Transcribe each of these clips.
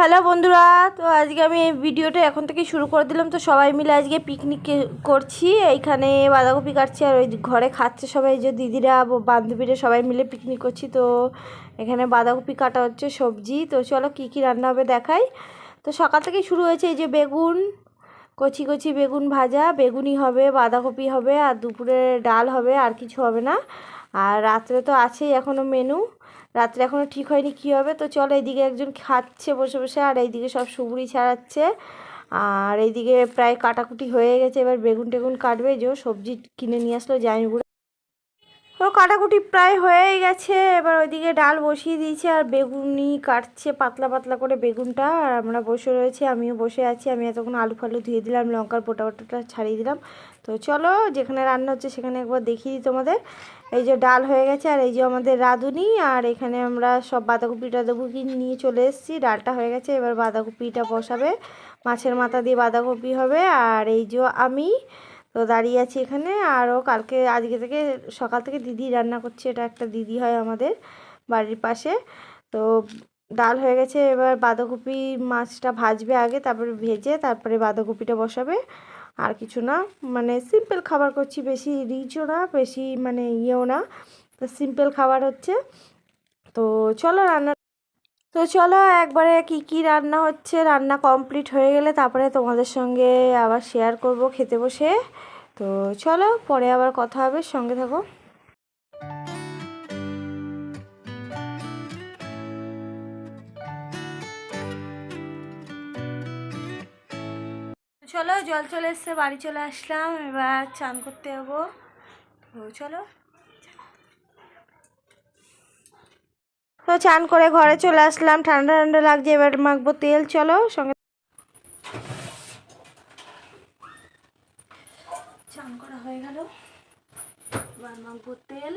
Hello বন্ধুরা, তো আজকে আমি এই ভিডিওটা এখন থেকে শুরু করে দিলাম। তো সবাই মিলে আজকে পিকনিক করছি। এইখানে বাঁধাকপি কাটছি আর ওই ঘরে খাচ্ছে সবাই যে দিদিরা বান্ধবীরা সবাই মিলে পিকনিক করছি। তো এখানে বাঁধাকপি কাটা হচ্ছে সবজি। তো চলো কী কী রান্না হবে দেখাই। তো সকাল থেকেই শুরু হয়েছে এই যে বেগুন, কচি কচি বেগুন ভাজা। বেগুনি হবে, বাঁধাকপি হবে, আর দুপুরে ডাল হবে, আর কিছু হবে না। আর রাত্রে তো আছেই এখনও মেনু রাত্রে এখনও ঠিক হয়নি, কি হবে? তো চলো এইদিকে একজন খাচ্ছে বসে বসে, আর এইদিকে সব সুবুরি ছাড়াচ্ছে। আর এইদিকে প্রায় কাটাকুটি হয়ে গেছে, এবার বেগুন টেগুন কাটবে যে সবজি কিনে নিয়ে আসলো জামাইবুড়ো তো কাটাকুটি প্রায় হয়েই গেছে। এবার ওইদিকে ডাল বসিয়ে দিয়েছে আর বেগুনি কাটছে পাতলা পাতলা করে বেগুনটা। আর আমরা বসে রয়েছি, আমিও বসে আছি। আমি এতক্ষণ আলু ফালু ধুয়ে দিলাম, লঙ্কার পোটা পোটাটা ছাড়িয়ে দিলাম। তো চলো, যেখানে রান্না হচ্ছে সেখানে একবার দেখিয়ে দিই তোমাদের। এই যে ডাল হয়ে গেছে আর এই যে আমাদের রাঁধুনি। আর এখানে আমরা সব বাঁধাকপি টাধাকপি নিয়ে চলে এসেছি। ডালটা হয়ে গেছে, এবার বাঁধাকপিটা বসাবে। মাছের মাথা দিয়ে বাঁধাকপি হবে। আর এই যে আমি তো দাঁড়িয়ে আছি এখানে। আরও কালকে, আজকে থেকে সকাল থেকে দিদি রান্না করছে। এটা একটা দিদি হয় আমাদের বাড়ির পাশে। তো ডাল হয়ে গেছে, এবার বাঁধাকপি মাছটা ভাজবে আগে, তারপরে ভেজে তারপরে বাঁধাকপিটা বসাবে। আর কিছু না মানে সিম্পল খাবার করছি, বেশি রিচও না, বেশি মানে ইয়েও না। তো সিম্পল খাবার হচ্ছে। তো চলো রান্না তো চলো একবারে কি কি রান্না হচ্ছে? রান্না কমপ্লিট হয়ে গেলে তারপরে তোমাদের সঙ্গে আবার শেয়ার করব খেতে বসে। তো চলো পরে আবার কথা হবে, সঙ্গে থাকো। চলো জল চলে এসছে, বাড়ি চলে আসলাম, এবার চান করতে যাব। তো চলো। তো চান করে ঘরে চলে আসলাম। ঠান্ডা ঠান্ডা লাগছে, এবার মাখবো তেল, চলো সঙ্গে চান করা হয়ে গেল। এবার মাখবো তেল।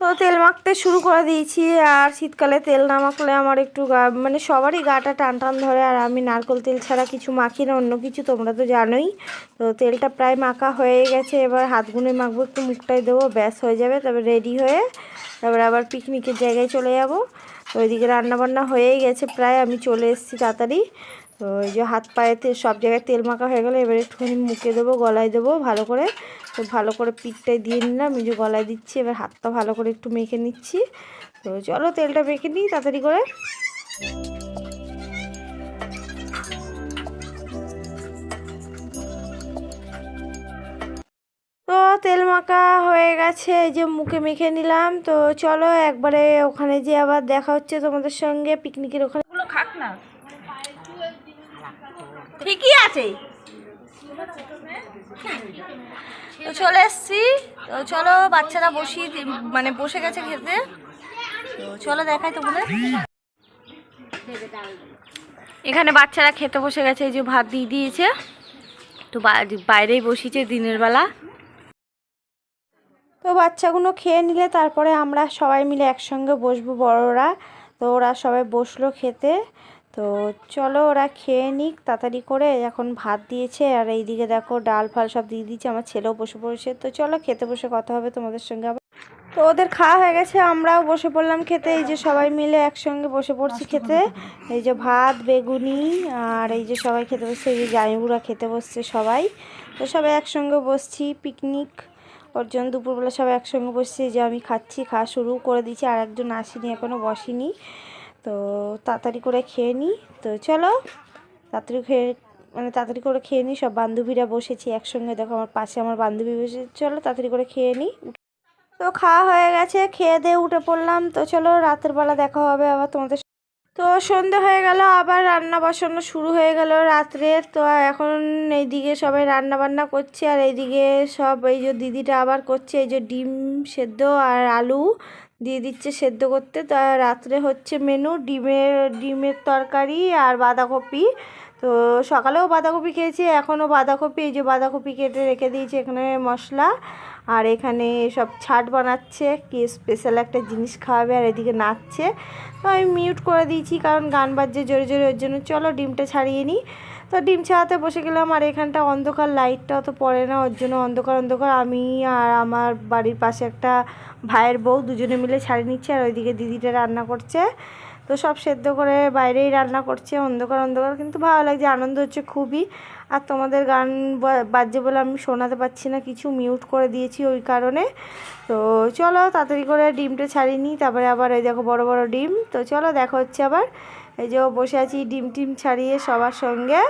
তো তেল মাখতে শুরু করে দিয়েছি আর শীতকালে তেল না মাখলে আমার একটু গা মানে সবারই গাটা টান টান ধরে আর আমি নারকোল তেল ছাড়া কিছু মাখি না, অন্য কিছু তোমরা তো জানোই। তো তেলটা প্রায় মাখা হয়ে গেছে, এবার হাত গুনে মাখবো, একটু মুখটাই দেবো, ব্যাস হয়ে যাবে তবে রেডি হয়ে তারপরে আবার পিকনিকের জায়গায় চলে যাব। তো ওইদিকে রান্নাবান্না হয়েই গেছে প্রায়, আমি চলে এসেছি তাড়াতাড়ি। তো এই যে হাত পায়েতে সব জায়গায় তেল মাখা হয়ে গেলে, এবার একটুখানি মুখে দেবো, গলায় দেবো ভালো করে। তো ভালো করে পিঠটাই দিয়ে নিলাম, এই গলায় দিচ্ছি, এবার হাতটা ভালো করে একটু মেখে নিচ্ছি। তো চলো তেলটা মেখে নিই তাড়াতাড়ি করে। তো তেল মাখা হয়ে গেছে যে মুখে মেখে নিলাম। তো চলো একবারে ওখানে যে আবার দেখা হচ্ছে তোমাদের সঙ্গে, পিকনিকের ওখানে। না। ঠিকই আছে। তো চলে এসছি। তো চলো, বাচ্চারা বসি মানে বসে গেছে খেতে। তো চলো দেখাই তোমাদের। এখানে বাচ্চারা খেতে বসে গেছে, এই যে ভাত দিয়ে দিয়েছে। তো বাইরেই বসিয়েছে দিনের বেলা। তো বাচ্চাগুলো খেয়ে নিলে তারপরে আমরা সবাই মিলে একসঙ্গে বসবো বড়রা। তো ওরা সবাই বসল খেতে। তো চলো ওরা খেয়ে নিক তাড়াতাড়ি করে। এখন ভাত দিয়েছে আর এইদিকে দেখো ডাল ফাল সব দিয়ে দিয়েছে আমার ছেলেও বসে পড়েছে। তো চলো খেতে বসে কথা হবে তোমাদের সঙ্গে আবার। তো ওদের খাওয়া হয়ে গেছে আমরাও বসে পড়লাম খেতে। এই যে সবাই মিলে একসঙ্গে বসে পড়ছি খেতে। এই যে ভাত বেগুনি আর এই যে সবাই খেতে বসছে এই যে জামিবুড়া খেতে বসছে সবাই। তো সবাই একসঙ্গে বসছি পিকনিক। ওর জন্য দুপুরবেলা সবাই একসঙ্গে বসছে। যে আমি খাচ্ছি খাওয়া শুরু করে দিয়েছি আর একজন আসেনি এখনও বসেনি। তো তাড়াতাড়ি করে খেয়ে নিই। তো চলো, তাড়াতাড়ি খেয়ে মানে তাড়াতাড়ি করে খেয়ে নিই। সব বান্ধবীরা বসেছি একসঙ্গে। দেখো আমার পাশে আমার বান্ধবী বসে চলো, তাড়াতাড়ি করে খেয়ে নিই। তো খাওয়া হয়ে গেছে, খেয়ে দিয়ে উঠে পড়লাম। তো চলো, রাতের বেলা দেখা হবে আবার তোমাদের তো সন্ধে হয়ে গেল, আবার রান্না বাসানো শুরু হয়ে গেল রাত্রে। তো এখন এইদিকে সবাই রান্না বান্না করছে, আর এইদিকে সব এই যে দিদিটা আবার করছে, এই যে ডিম সেদ্ধ আর আলু। দিয়ে দিচ্ছে সেদ্ধ করতে। তা রাত্রে হচ্ছে মেনু ডিমের ডিমের তরকারি আর বাঁধাকপি। তো সকালেও বাঁধাকপি খেয়েছি, এখনও বাঁধাকপি, এই যে বাঁধাকপি কেটে রেখে দিয়েছি এখানে মশলা। আর এখানে সব ছাট বানাচ্ছে, কি স্পেশাল একটা জিনিস খাওয়াবে আর এদিকে নাচছে। তো আমি মিউট করে দিয়েছি কারণ গান বাজছে জোরে জোরে, ওর জন্য চলো ডিমটা ছাড়িয়ে নিই। তো ডিম ছাড়াতে বসে গেলাম আর এখানটা অন্ধকার লাইটটা তো পড়ে না, ওর জন্য অন্ধকার অন্ধকার। আমি আর আমার বাড়ির পাশে একটা ভাইয়ের বউ দুজনে মিলে ছাড়িয়ে নিচ্ছে আর ওইদিকে দিদিটা রান্না করছে। তো সব সেদ্ধ করে বাইরেই রান্না করছে। অন্ধকার অন্ধকার, কিন্তু ভালো লাগছে, আনন্দ হচ্ছে খুবই। আর তোমাদের গান বাজছে বলে আমি শোনাতে পারছি না, কিছু মিউট করে দিয়েছি ওই কারণে। তো চলো তাড়াতাড়ি করে ডিমটা ছাড়িয়ে নিই, তারপরে আবার এই দেখো বড় বড় ডিম। তো চলো দেখা হচ্ছে আবার। এই যে বসে আছি ডিম, টিম ছাড়িয়ে সবার সঙ্গে।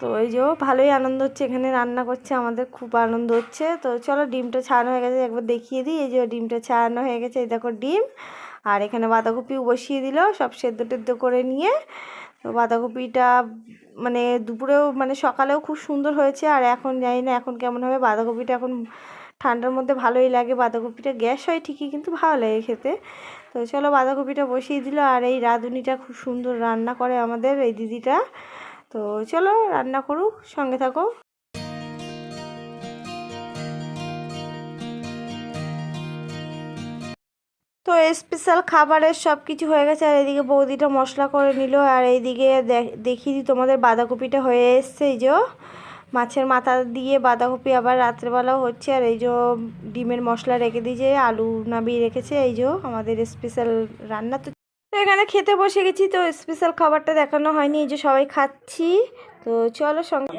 তো এই যে ভালোই আনন্দ হচ্ছে, এখানে রান্না করছে, আমাদের খুব আনন্দ হচ্ছে। তো চলো ডিমটা ছাড়ানো হয়ে গেছে, একবার দেখিয়ে দিই। এই যে ডিমটা ছাড়ানো হয়ে গেছে, এই দেখো ডিম। আর এখানে বাঁধাকপিও বসিয়ে দিল, সব সেদ্ধ টেদ্ধ করে নিয়ে। তো বাঁধাকপিটা মানে দুপুরেও মানে সকালেও খুব সুন্দর হয়েছে, আর এখন জানি না এখন কেমন হবে। বাঁধাকপিটা এখন ঠান্ডার মধ্যে ভালোই লাগে, বাঁধাকপিটা গ্যাস হয় ঠিকই, কিন্তু ভালো লাগে খেতে। তো চলো বাঁধাকপিটা বসিয়ে দিল, আর এই রাঁধুনিটা খুব সুন্দর রান্না করে আমাদের, এই দিদিটা। তো চলো রান্না করুক, সঙ্গে থাকো। তো স্পেশাল খাবারের সব কিছু হয়ে গেছে, আর এদিকে বৌদিটা মশলা করে নিল, আর এইদিকে দেখ- দেখিয়ে দিই তোমাদের বাঁধাকপিটা হয়ে এসছে, এই যে মাছের মাথা দিয়ে বাঁধাকপি আবার রাত্রেবেলাও হচ্ছে, আর এই যে ডিমের মশলা রেখে দিয়েছে, আলু নাবিয়ে রেখেছে, এই যে আমাদের স্পেশাল রান্না তো তো এখানে খেতে বসে গেছি তো স্পেশাল খাবারটা দেখানো হয়নি এই যে সবাই খাচ্ছি। তো চলো সঙ্গে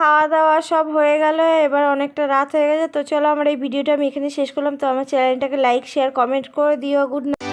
খাওয়া দাওয়া সব হয়ে গেল এবার অনেকটা রাত হয়ে গেছে তো চলো আমার এই ভিডিওটা আমি এখানে শেষ করলাম। তো আমার চ্যানেলটাকে লাইক শেয়ার কমেন্ট করে দিও গুড নাইট